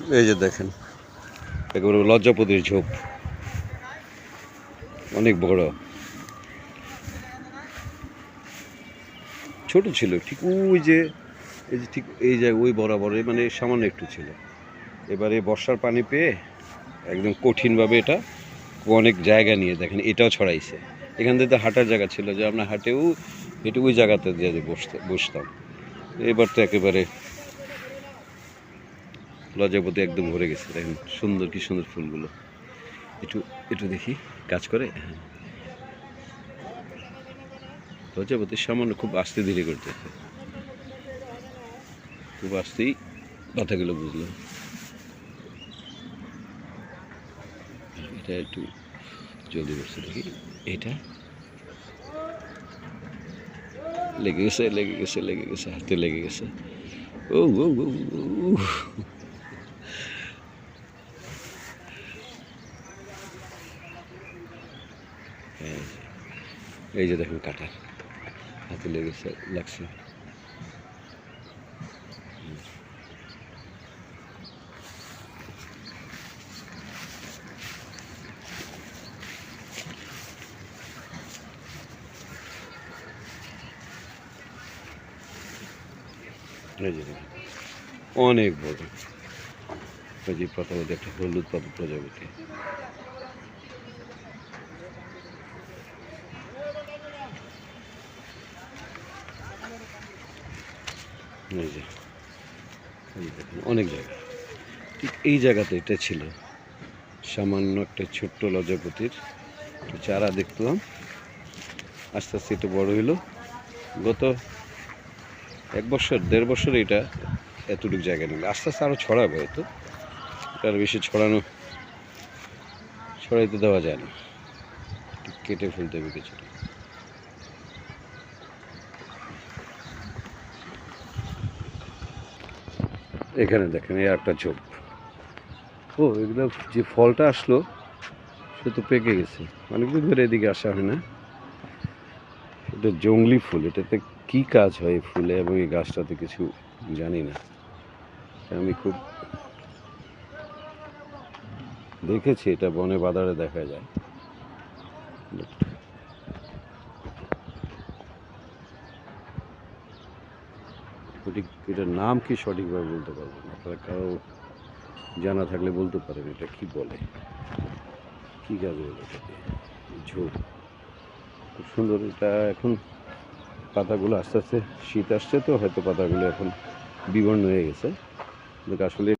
এই যে দেখেন, একেবারে লজ্জাপতির ঝোপ। অনেক বড়। ছোট ছিল, ঠিক ওই যে, এই যে ঠিক এই যে ওই বরাবরে মানে সামান্য একটু ছিল। এবারে বর্ষার পানি পেয়ে একদম কঠিনভাবে এটা অনেক জায়গা নিয়ে, দেখেন, এটাও ছড়াইছে। এখান থেকে তো হাঁটার জায়গা ছিল যে আমরা হাঁটেও হেঁটে ওই জায়গাতে দিয়ে বসতে, বসতাম। এবার তো একেবারে লজ্জাপতি একদম ভরে গেছে। দেখেন, সুন্দর কি সুন্দর ফুলগুলো। একটু একটু দেখি, কাজ করে? হ্যাঁ। লজ্জাপতি সামান্য খুব আস্তে ধীরে করতেছে খুব আস্তেই কথাগুলো বুঝলাম এটা একটু জলদি করছে, দেখি। এটা? লেগে গেছে লেগে গেছে লেগে গেছে, হাতে লেগে গেছে। ও ও ও ও ও, ও। এই। এই যে দেখুন কাটা। হাতে লেগেছে, লাগছে। অনেক বড়। প্রজাপতি একটা হলুদ পাতা প্রজাপতি। এই যে অনেক জায়গা। ঠিক এই জায়গাতে এটা ছিল। সামান্য একটা ছোট্ট লজ্জাপতির একটু চারা দেখলাম। আস্তে আস্তে একটু বড় হইল। গত এক বছর, দেড় বছর এটা এতটুকু জায়গা নিল। আস্তে আস্তে আরও ছড়াবে হয়তো। তার বেশি ছড়ানো, ছড়াইতে দেওয়া যায় না। কেটে ফেলতে হবে কিছুটা। এখানে দেখেন, এই একটা ঝোপ। ও, এগুলো যে ফলটা আসলো, সে তো পেকে গেছে। অনেকদিন ধরে এদিকে আসা হয় না। এটা জংলি ফুল, এটাতে কি কাজ হয় এই ফুলে এবং এই গাছটাতে কিছু জানি না। আমি খুব দেখেছি, এটা বনে বাদারে দেখা যায়। সঠিক, এটার নাম কি সঠিকভাবে বলতে পারব না? আপনারা কারও জানা থাকলে বলতে পারেন এটা কি বলে? কি গাছ এটাকে ঝোপ। খুব সুন্দর, এটা এখন পাতাগুলো আস্তে আস্তে শীত আসছে তো, হয়তো পাতাগুলো এখন বিবর্ণ হয়ে গেছে। আসলে